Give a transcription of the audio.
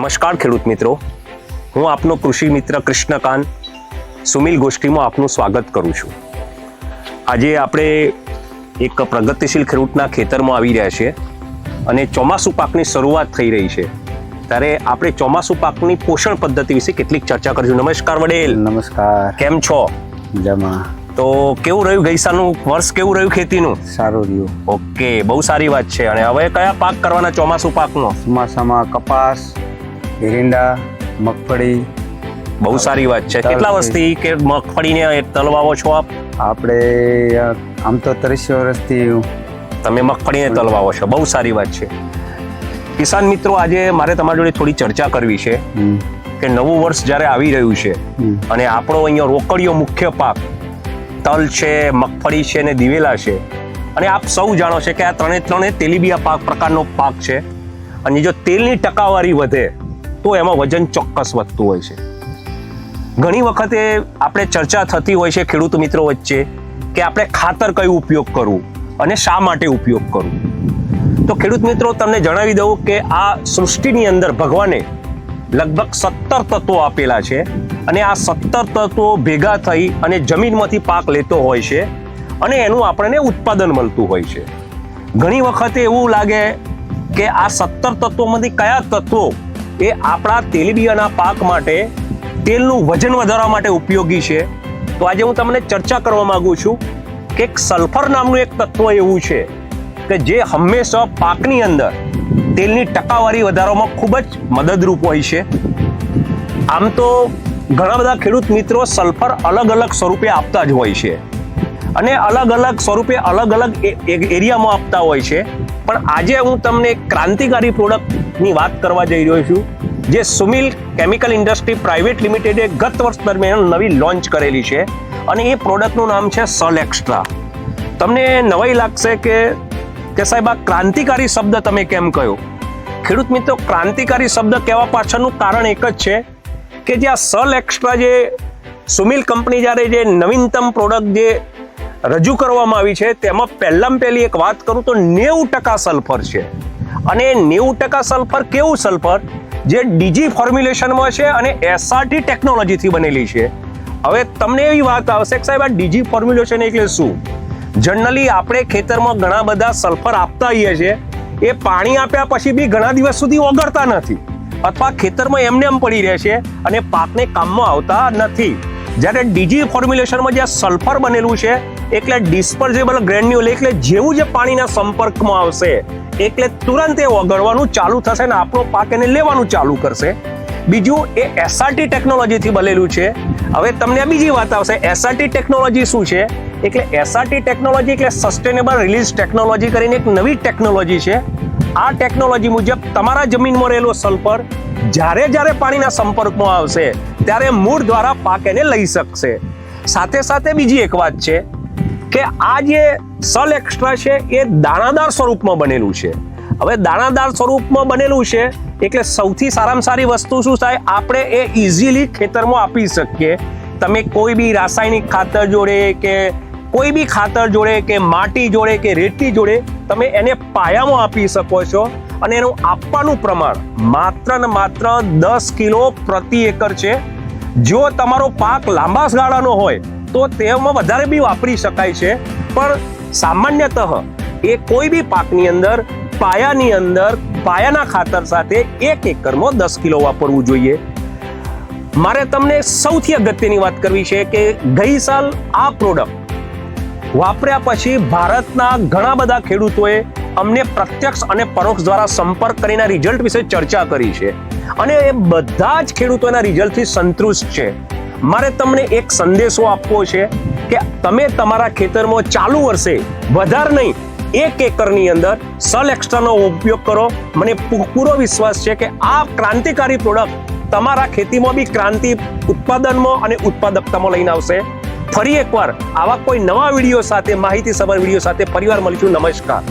નમસ્કાર ખેડૂત મિત્રો. હું આપનો કૃષિ મિત્ર કૃષ્ણકાંત. સુમિલ ગોષ્ઠીમાં આપનું સ્વાગત કરું છું. આજે આપણે એક પ્રગતિશીલ ખેડૂતના ખેતરમાં આવી રહ્યા છીએ અને ચોમાસું પાકની શરૂઆત થઈ રહી છે. ત્યારે આપણે ચોમાસું પાકની પોષણ પદ્ધતિ વિશે કેટલીક ચર્ચા કરીશું. નમસ્કાર વડેલ. નમસ્કાર. કેમ છો? જમા તો કેવું રહ્યું ગઈ સાલનું વર્ષ કેવું રહ્યું ખેતીનું? સારું રહ્યું. ઓકે બહુ સારી વાત છે. અને હવે કયા પાક કરવાના ચોમાસું પાકનો? ચોમાસામાં કપાસ એરંડા મગફળી. બહુ સારી વાત છે. કેટલા વર્ષથી કે મગફળીને તલવાવો છો આપ? આપણે આમ તો ત્રીસ વર્ષથી તમે મગફળીને તલવાવો છો. બહુ સારી વાત છે. કિસાન મિત્રો આજે મારે તમારી જોડે થોડી ચર્ચા કરવી છે કે નવું વર્ષ જ્યારે આવી રહ્યું છે અને આપણો અહીંયા રોકડીયો મુખ્ય પાક તલ છે મગફળી છે ને દિવેલા છે. અને આપ સૌ જાણો છે કે આ ત્રણે ત્રણે તેલીબિયા પાક પ્રકારનો પાક છે. અને જો તેલની ટકાવારી વધે તો એમાં વજન ચોક્કસ વધતું હોય છે. ઘણી વખતે આપણે ચર્ચા થતી હોય છે ખેડૂત મિત્રો વચ્ચે કે આપણે ખાતર કયું ઉપયોગ કરવું અને શા માટે ઉપયોગ કરવું. તો ખેડૂત મિત્રો, તમને જણાવી દઉં કે આ સૃષ્ટિની અંદર ભગવાને લગભગ સત્તર તત્વો આપેલા છે અને આ સત્તર તત્વો ભેગા થઈ અને જમીનમાંથી પાક લેતો હોય છે અને એનું આપણને ઉત્પાદન મળતું હોય છે. ઘણી વખતે એવું લાગે કે આ સત્તર તત્વોમાંથી કયા તત્વો એ આપણા તેલીબિયાના પાક માટે તેલનું વજન વધારવા માટે ઉપયોગી છે. તો આજે હું તમને ચર્ચા કરવા માંગુ છું કે એક સલ્ફર નામનું એક તત્વ એવું છે કે જે હંમેશા પાકની અંદર તેલની ટકાવારી વધારવામાં ખૂબ જ મદદરૂપ હોય છે. આમ તો ઘણા બધા ખેડૂત મિત્રો સલ્ફર અલગ અલગ સ્વરૂપે આપતા જ હોય છે અને અલગ અલગ સ્વરૂપે અલગ અલગ એરિયામાં આપતા હોય છે. પણ આજે હું તમને ક્રાંતિકારી પ્રોડક્ટની વાત કરવા જઈ રહ્યો છું, જે સુમિલ કેમિકલ ઇન્ડસ્ટ્રી પ્રાઇવેટ લિમિટેડે ગત વર્ષ દરમિયાન નવી લોન્ચ કરેલી છે અને એ પ્રોડક્ટનું નામ છે સલ એક્સ્ટ્રા. તમને નવાઈ લાગશે કે કે સાહેબ આ ક્રાંતિકારી શબ્દ તમે કેમ કહ્યો? ખેડૂત મિત્રો, ક્રાંતિકારી શબ્દ કહેવા પાછળનું કારણ એક જ છે કે જે આ સલ એક્સ્ટ્રા જે સુમિલ કંપની જ્યારે જે નવીનતમ પ્રોડક્ટ જે રજૂ કરવામાં આવી છે, તેમાં પહેલામાં પહેલી એક વાત કરું તો નેવું ટકા સલ્ફર છે. અને નેવું ટકા સલ્ફર કેવું સલ્ફર? જે ડીજી ફોર્મ્યુલેશનમાં છે અને એસઆરટી ટેકનોલોજીથી બનેલી છે. હવે તમને એવી વાત આવશે કે સાહેબ, આ ડીજી ફોર્મ્યુલેશન એટલે શું? જનરલી આપણે ખેતરમાં ઘણા બધા સલ્ફર આપતા હોઈએ છીએ. એ પાણી આપ્યા પછી બી ઘણા દિવસ સુધી ઓગળતા નથી. અથવા ખેતરમાં એમને એમ પડી રહે છે અને પાકને કામમાં આવતા નથી. જ્યારે ડીજી ફોર્મ્યુલેશનમાં જે સલ્ફર બનેલું છે, એટલે ડિસ્પર્ઝેબલ ગ્રેન્યુલ એટલે જેવું જે પાણીના સંપર્કમાં આવશે. એટલે તુરંત એ ઓગળવાનું ચાલુ થશે ને આપણો પાક એને લેવાનું ચાલુ કરશે. બીજું, એ એસઆરટી ટેકનોલોજીથી બનેલું છે. હવે તમને બીજી વાત આવશે એસઆરટી ટેકનોલોજી શું છે? એટલે એસઆરટી ટેકનોલોજી એટલે સસ્ટેનેબલ રિલીઝ ટેકનોલોજી કરીને એક નવી ટેકનોલોજી છે. આ ટેકનોલોજી મુજબ તમારા જમીનમાં રહેલો સલ્ફર જ્યારે જ્યારે પાણીના સંપર્કમાં આવશે, ત્યારે મૂળ દ્વારા પાક એને લઈ શકશે. સાથે સાથે બીજી એક વાત છે કે આ જે સલ એક્સ્ટ્રા છે, એ દાણાદાર સ્વરૂપમાં બનેલું છે. હવે દાણાદાર સ્વરૂપમાં બનેલું છે, એટલે સૌથી સારામાં સારી વસ્તુ શું થાય? આપણે એ ઇઝીલી ખેતરમાં આપી શકીએ. તમે કોઈ બી રાસાયણિક ખાતર જોડે કે કોઈ બી ખાતર જોડે કે માટી જોડે કે રેતી જોડે તમે એને પાયામાં આપી શકો છો અને એનું આપવાનું પ્રમાણ માત્ર ને માત્ર દસ કિલો પ્રતિ એકર છે. જો તમારો પાક લાંબા ગાળાનો હોય તો તેમાં વધારે બી વાપરી શકાય છે. પણ સામાન્યતઃ એ કોઈ બી પાકની અંદર, પાયાની અંદર, પાયાના ખાતર સાથે એક એકરમાં દસ કિલો વાપરવું જોઈએ. મારે તમને સૌથી અગત્યની વાત કરવી છે કે ગઈ સાલ આ પ્રોડક્ટ વાપર્યા પછી ભારતના ઘણા બધા ખેડૂતોએ અમને પ્રત્યક્ષ અને પરોક્ષ દ્વારા સંપર્ક કરીને રિઝલ્ટ વિશે ચર્ચા કરી છે. અને એ બધા જ ખેડૂતોના રિઝલ્ટથી સંતુષ્ટ છે. મારે તમને એક સંદેશો આપવો છે કે તમે તમારા ખેતરમાં ચાલુ વર્ષે વધારે નહીં, એક એકરની અંદર સલ એક્સ્ટ્રાનો ઉપયોગ કરો. મને પૂરો વિશ્વાસ છે કે આ ક્રાંતિકારી પ્રોડક્ટ તમારા ખેતીમાં બી ક્રાંતિ ઉત્પાદનમાં અને ઉત્પાદકતામાં લઈને આવશે. ફરી એકવાર આવા કોઈ નવા વીડિયો સાથે માહિતી સભર વીડિયો સાથે પરિવાર મળીશું. નમસ્કાર.